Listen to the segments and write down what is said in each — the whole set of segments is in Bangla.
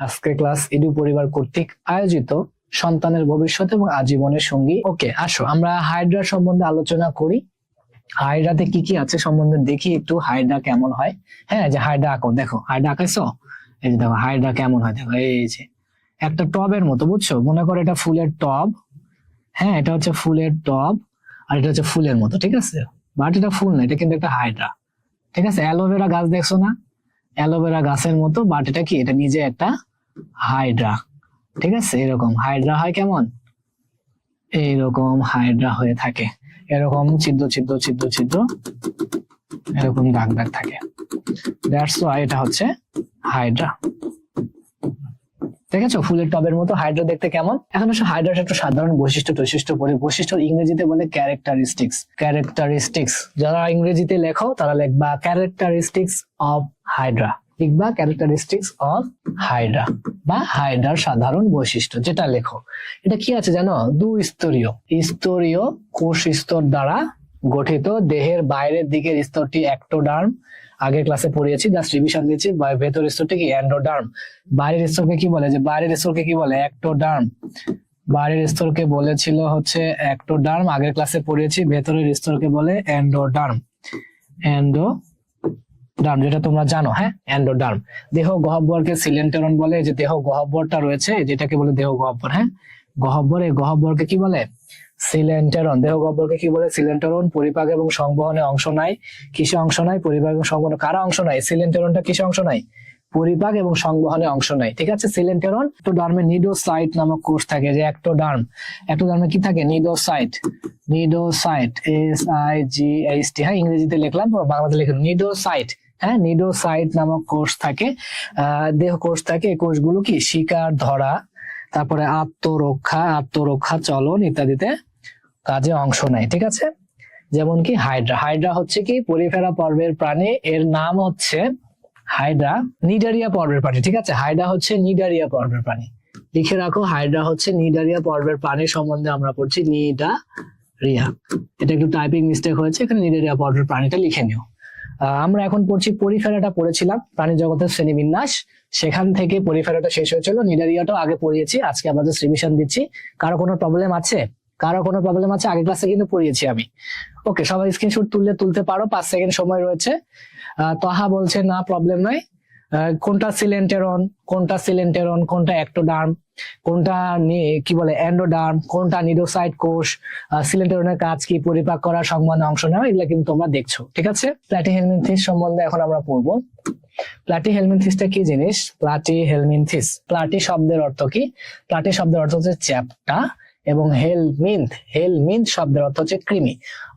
আজকের ক্লাস ইডু পরিবার কর্তৃক আয়োজিত। সন্তানের ভবিষ্যৎ এবং আজীবনের সঙ্গী। ওকে, আসো, আমরা হাইড্রা সম্বন্ধে আলোচনা করি। হাইড্রাতে কি কি আছে সম্বন্ধে দেখি একটু হাইড্রা কেমন হয়। হ্যাঁ যে হাইড্রা আঁকো, দেখো হাইড্রা আঁকাইছো এই যে দেখো হাইড্রা কেমন হয়, দেখো, এই যে। একটা টবের মতো, বুঝছ? মনে করো এটা ফুলের টব। হ্যাঁ এটা হচ্ছে ফুলের টব, আর এটা হচ্ছে ফুলের মতো, ঠিক আছে? বাট এটা ফুল না, এটা কিন্তু একটা হাইড্রা ঠিক আছে? অ্যালোভেরা গাছ দেখছ না? অ্যালোভেরা গাছের মতো, বাট এটা কি? এটা নিজে একটা হাইড্রা ঠিক আছে? এরকম। হাইড্রা হয় কেমন? এইরকম হাইড্রা হয়ে থাকে। এরকম ছিদ্র ছিদ্র ছিদ্র ছিদ্র, এরকম দাগ দাগ থাকে। এটা হচ্ছে হাইড্রা দেখেছ? ফুলের টবের মতো হাইড্রা দেখতে কেমন? এখন আসলে হাইড্রার একটা সাধারণ বৈশিষ্ট্য বৈশিষ্ট্য পরে, বৈশিষ্ট্য ইংরেজিতে বলে ক্যারেক্টারিস্টিক্স ক্যারেক্টারিস্টিক্স যারা ইংরেজিতে লেখো, তারা লিখবা ক্যারেক্টারিস্টিক্স অফ হাইড্রা লিখবা ক্যারেক্টারিস্টিক্স অফ হাইড্রা বা হাইড্রার সাধারণ বৈশিষ্ট্য, যেটা লেখো। এটা কি আছে জানো? দু স্তরীয় স্তরীয় কোষ স্তর দ্বারা গঠিত, দেহের বাইরের দিকের স্তরটি অ্যাক্টোডার্ম আগের ক্লাসে পড়িয়েছি জাস্ট রিভিশন দিয়েছি ভেতর স্তরটি কি? অ্যান্ডোডার্ম বাইরের স্তরকে কি বলে? যে বাইরের স্তরকে কি বলে? অ্যাক্টোডার্ম বাইরের স্তরকে বলেছিল হচ্ছে অ্যাক্টোডার্ম আগের ক্লাসে পড়িয়েছি, ভেতরের স্তরকে বলে অ্যান্ডোডার্ম অ্যান্ডো ডার্ম, যেটা তোমরা জানো হ্যাঁ? অ্যান্ডোডার্ম। দেহ গহ্বরকে সিলেন্টেরন বলে যে দেহ গহব্বরটা রয়েছে যেটাকে বলে দেহ গহ্বর হ্যাঁ? গহ্বর, এই গহ্বরকে কি বলে? সিলেন্টেরন। দেহ গহ্বরকে কি বলে? সিলেন্টেরন, পরিপাক এবং সংবহনে অংশ নাই। কিসে অংশ নাই? পরিপাক এবং সংবহনে কারা অংশ নাই? সিলেন্টেরনটা কিসে অংশ নাই? পরিপাক এবং সংবহনে অংশ নাই। ঠিক আছে? সিলেন্টেরন, তো ডার্মে নিডোসাইট নামক কোষ থাকে, যে একটোডার্ম। একটোডার্মে কি থাকে? Cnidocyte. Cnidocyte, S I G H T. হ্যাঁ ইংরেজিতে লিখলাম, বাংলাতে লিখলাম নিডোসাইট। হ্যাঁ নিডোসাইট নামক কোষ থাকে। দেহ কোষ থাকে, এই কোষগুলো কি? শিকার, ধরা, তারপরে আত্মরক্ষা আত্মরক্ষা, চলন ইত্যাদিতে কাজে অংশ নেয়, ঠিক আছে? যেমন কি হাইড্রা। হাইড্রা হচ্ছে কি? পরিফেরা পর্বের প্রাণী। এর নাম হচ্ছে হাইড্রা নিডারিয়া পর্বের প্রাণী, ঠিক আছে? হাইড্রা হচ্ছে নিডারিয়া পর্বের প্রাণী। লিখে রাখো, হাইড্রা হচ্ছে নিডারিয়া পর্বের প্রাণী সম্বন্ধে আমরা পড়ছি নিডা নিডারিয়া। এটা একটু টাইপিং মিস্টেক হয়েছে, এখানে নিডারিয়া পর্বের প্রাণীটা লিখে নিও। আমরা এখন পড়ছি পরিফেরাটা পড়েছিলাম প্রাণী জগতের শ্রেণীবিন্যাস। সেখান থেকে পরিফেরাটা শেষ হয়েছিল। নিডারিয়াটাও আগে পড়িয়েছি আজকে আমাদের রিভিশন দিচ্ছি কারও কোনো প্রবলেম আছে? কারও কোনো প্রবলেম আছে? আগে ক্লাসে কিন্তু পড়িয়েছি আমি। ওকে সবাই স্ক্রিনশট তুললে তুলতে পারো পাঁচ সেকেন্ড সময় রয়েছে। তহা বলছে না প্রবলেম আহ, কোনটা সিলেন্টেরন কোনটা সিলেন্টেরন, কোনটা অ্যাক্টোডার্ম কোনটা কি বলে অ্যান্ডোডার্ম কোনটা নিডোসাইট কোষ সিলেন্টেরনের কাজ কি পরিপাক করার সংবহনে অংশ নেওয়া, এগুলো কিন্তু তোমরা দেখছ, ঠিক আছে? প্ল্যাটিহেলমিনথিস সম্বন্ধে এখন আমরা পড়ব। প্লাটি হেলমিনথিসটা কি জিনিস? প্লাটি হেলমিনথিস প্লাটি শব্দের অর্থ কি? প্লাটি শব্দের অর্থ হচ্ছে চ্যাপ্টা। এবং হেলমিন্থ হেলমিন্থ শব্দের অর্থ হচ্ছে কৃমি।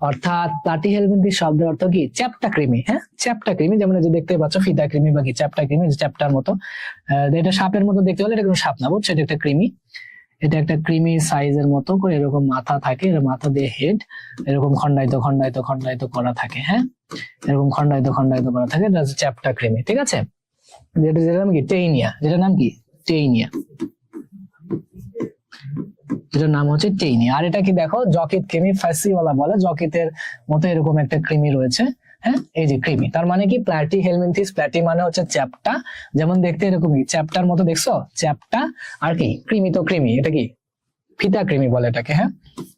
অর্থাৎ প্লাটি হেলমিনথিস শব্দের অর্থ কি? চ্যাপ্টা কৃমি হ্যাঁ? চ্যাপ্টা কৃমি, যেমন যে দেখতে পাচ্ছ ফিতা কৃমি বা কি, চ্যাপ্টা কৃমি চ্যাপ্টার মতো। এটা সাপের মতো দেখতে হলে এটা কোনো সাপ না, বুঝছ? এটা একটা কৃমি। এটা একটা কৃমি সাইজের মতো করে এরকম মাথা থাকে, এর মাথা দিয়ে হেড এরকম খন্ডায়িত খন্ডায়িত খন্ডায়িত করা থাকে হ্যাঁ? এরকম খন্ডায়িত খন্ডায়িত করা থাকে, এটা হচ্ছে চ্যাপ্টা কৃমি, ঠিক আছে? যেটা যেটার নাম কি? টেইনিয়া। যেটা নাম কি? টেইনিয়া। যেটার নাম হচ্ছে টেইনি। আর এটা কি দেখো, জকিত কৃমি ফ্যাসিওলা বলে, জকিতের মতো এরকম একটা কৃমি রয়েছে হ্যাঁ? এই যে কৃমি তার মানে কি? প্ল্যাটি হেলমিনথিস প্ল্যাটি মানে হচ্ছে চ্যাপ্টা। যেমন দেখতে এরকমই, চ্যাপ্টার মতো দেখছ? চ্যাপ্টা, আর কি? কৃমি তো কৃমি এটা কি? ফিতা কৃমি বলে এটাকে হ্যাঁ?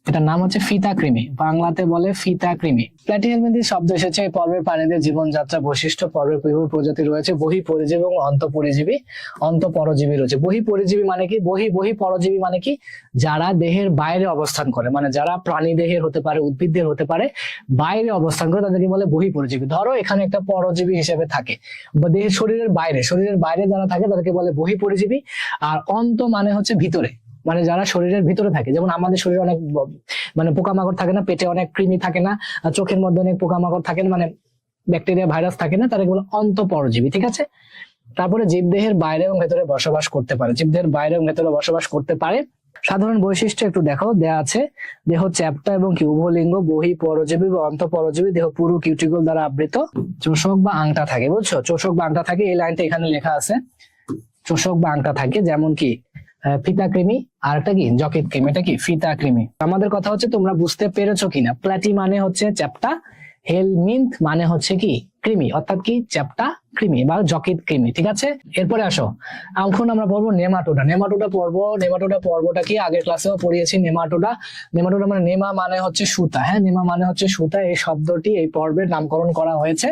এটার নাম হচ্ছে ফিতা কৃমি। বাংলাতে বলে ফিতা কৃমি। প্ল্যাটিহেলমিনথিস শব্দ এসেছে এই পর্বের প্রাণীদের জীবনযাত্রা বৈশিষ্ট্য, পর্বের বিভিন্ন প্রজাতি রয়েছে, বহি পরিজীবী এবং অন্ত পরিজীবী, অন্ত পরজীবী রয়েছে। বহি পরিজীবী মানে কি? বহি বহি পরজীবী মানে কি? যারা দেহের বাইরে অবস্থান করে মানে যারা প্রাণী দেহের হতে পারে উদ্ভিদদের হতে পারে, বাইরে অবস্থান করে তাদেরকে বলে বহি পরিজীবী। ধরো এখানে একটা পরজীবী হিসেবে থাকে, বা দেহের শরীরের বাইরে শরীরের বাইরে যারা থাকে তাদেরকে বলে বহি পরিজীবী, আর অন্ত মানে হচ্ছে ভিতরে। মানে যারা শরীরের ভিতরে থাকে, যেমন আমাদের শরীরে অনেক মানে পোকামাকড় থাকে না, পেটে অনেক কৃমি থাকে না চোখের মধ্যে অনেক পোকামাকড় থাকে না মানে ব্যাকটেরিয়া ভাইরাস থাকে না তাদেরকে বলে অন্তঃপরজীবী, ঠিক আছে? তারপরে জীবদেহের বাইরে এবং ভেতরে বসবাস করতে পারে। জীবদেহের বাইরে এবং ভেতরে বসবাস করতে পারে। সাধারণ বৈশিষ্ট্য একটু দেখো, দেয়া আছে, দেহ চ্যাপ্টা এবং কি উভলিঙ্গ বহি পরজীবী বা অন্ত পরজীবী দেহ পুরু কিউটিকল দ্বারা আবৃত, চোষক বা আংটা থাকে, বুঝছ? চোষক বা আংটা থাকে, এই লাইনটা এখানে লেখা আছে। চোষক বা আংটা থাকে, যেমন কি ফিতা কৃমি আর একটা কি? জকেট কৃমি এটা কি? ফিতা কৃমি আমাদের কথা হচ্ছে তোমরা বুঝতে পেরেছ কিনা। প্লাটি মানে হচ্ছে চ্যাপটা। হেলমিন্থ মানে হচ্ছে কি? কৃমি অর্থাৎ কি? চ্যাপ্টা কৃমি বা যকৃত কৃমি ঠিক আছে? এরপরে আসো। এখন আমরা পড়ব নেমাটোডা। নেমাটোডা পর্ব নেমাটোডা পর্বটা কি? আগের ক্লাসেও পড়িয়েছি নেমাটোডা। নেমাটোডা মানে নেমা মানে হচ্ছে সুতা হ্যাঁ? নেমা মানে হচ্ছে সুতা, এই শব্দটি এই পর্বের নামকরণ করা হয়েছে।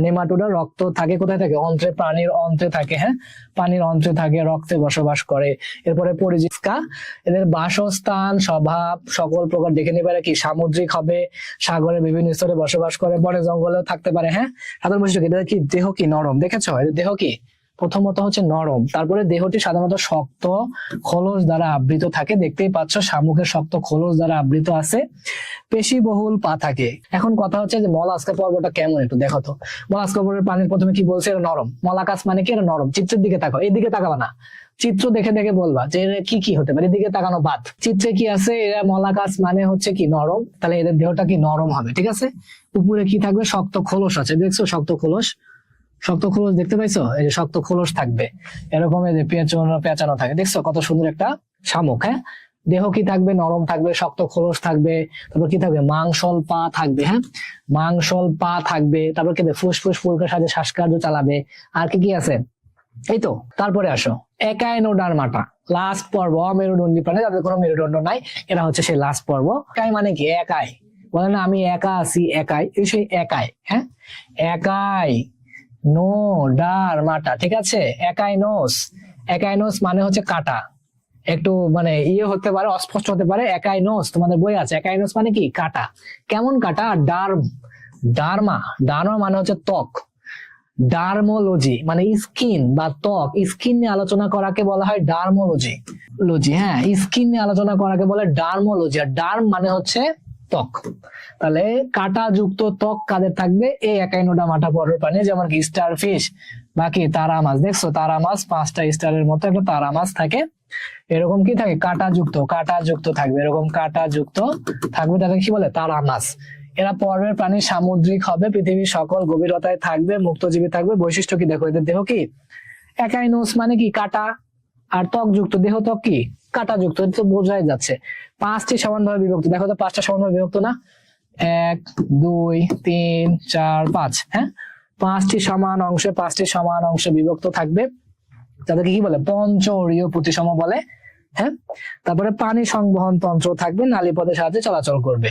নেমাটোডা রক্ত থাকে, কোথায় থাকে? অন্ত্রে, প্রাণীর অন্ত্রে থাকে হ্যাঁ? পানির অন্ত্রে থাকে, রক্তে বসবাস করে। এরপরে পরিজিকা এদের বাসস্থান, স্বভাব, সকল প্রকার দেখে নিবে কি। সামুদ্রিক হবে সাগরের বিভিন্ন স্তরে বসবাস করে, বনে জঙ্গলেও থাকতে পারে হ্যাঁ? সাধারণ বৈশিষ্ট্য কি? এটা কি দেহ কি নরম দেখেছ দেহ কি প্রথমত হচ্ছে নরম। তারপরে দেহটি সাধারণত শক্ত খোলস দ্বারা আবৃত থাকে। দেখতেই পাচ্ছ শামুকের শক্ত খোলস দ্বারা আবৃত আছে। পেশি বহুল পা থাকে। এখন কথা হচ্ছে যে মলাস্কা পর্বটা কেমন একটু দেখো তো। মলাস্কা পর্বের পানির প্রথমে কি বলছে? এটা নরম। মলাকাস মানে কি? এটা নরম। চিত্রের দিকে তাকাও। এই দিকে তাকাবা না। চিত্র দেখে দেখে বলবা যে কি কি হতে পারে? এদিকে তাকানো বাদ। চিত্রে কি আছে? এরা মলাকাস মানে হচ্ছে কি? নরম। তাহলে এদের দেহটা কি নরম হবে? ঠিক আছে? উপরে কি থাকবে? শক্ত খোলস আছে। দেখছ? শক্ত খোলস। শক্ত খোলস দেখতে পাইছো? এই যে শক্ত খোলস থাকবে। এরকম এই যে পেঁচানো পেঁচানো থাকে। দেখছ কত সুন্দর একটা শামুক হ্যাঁ? দেহ কি থাকবে? নরম থাকবে, শক্ত খোলস থাকবে। তারপর কি থাকবে? মাংসল পা থাকবে হ্যাঁ? মাংসল পা থাকবে। তারপর কি ফুসফুস, ফুলকার সাথে শ্বাসকার্য চালাবে। আর কি কি আছে? এই তো, তারপরে আসো। একাইনোডার্মাটা লাস্ট পর্ব। অমেরুদণ্ডী প্রাণী যাদের কোনো মেরুদণ্ড নাই। এরা হচ্ছে সেই লাস্ট পর্ব। একাই মানে কি? একাই। বলে না, আমি একা আছি, একাই। সেই একাই হ্যাঁ? একাই। নো, ডার, মাটা, ঠিক আছে? একাইনোস। একাইনোস মানে হচ্ছে কাটা। একটু মানে ইয়ে হতে পারে, অস্পষ্ট হতে পারে, একাইনোস, তোমাদের বই আছে। একাইনোস মানে কি? কাটা। কেমন কাটা? ডার্ম ডার্মা। ডার্মা মানে হচ্ছে ত্বক। ডার্মোলজি মানে স্কিন বা ত্বক। স্কিন নিয়ে আলোচনা করাকে বলা হয় ডার্মোলজি। লজি হ্যাঁ স্কিন নিয়ে আলোচনা করাকে বলে ডার্মোলজি। আর ডার্ম মানে হচ্ছে ত্বক। তাহলে কাটা যুক্ত ত্বক কাদের থাকবে? এই একাইনোডা মাটা পরের প্রাণী, যেমন কি স্টার ফিশ বাকি তারা মাছ। দেখছ, তারা মাছ, পাঁচটা স্টারের মতো একটা তারা মাছ থাকে। এরকম কি থাকে? কাটা যুক্ত কাটা যুক্ত থাকবে। এরকম কাটা যুক্ত থাকবে তাদের কি বলে? তারা মাছ। এরা পর্বের প্রাণী সামুদ্রিক হবে, পৃথিবীর সকল গভীরতায় থাকবে, মুক্তজীবী থাকবে। বৈশিষ্ট্য কি? দেখো, এদের দেহ কি? একাইনোস মানে কি? কাটা। আর ত্বক যুক্ত দেহ ত্বক কি? কাটা যুক্ত তো বোঝাই যাচ্ছে। পাঁচটি সমানভাবে বিভক্ত। দেখো তো, পাঁচটা সমানভাবে বিভক্ত না? এক, দুই, তিন, চার, পাঁচ হ্যাঁ? পাঁচটি সমান অংশে পাঁচটি সমান অংশে বিভক্ত থাকবে। তাদেরকে কি বলে? পঞ্চরীয় প্রতিসম বলে হ্যাঁ? তারপরে পানি সংবহন তন্ত্র থাকবে নালী পথের সাহায্যে চলাচল করবে।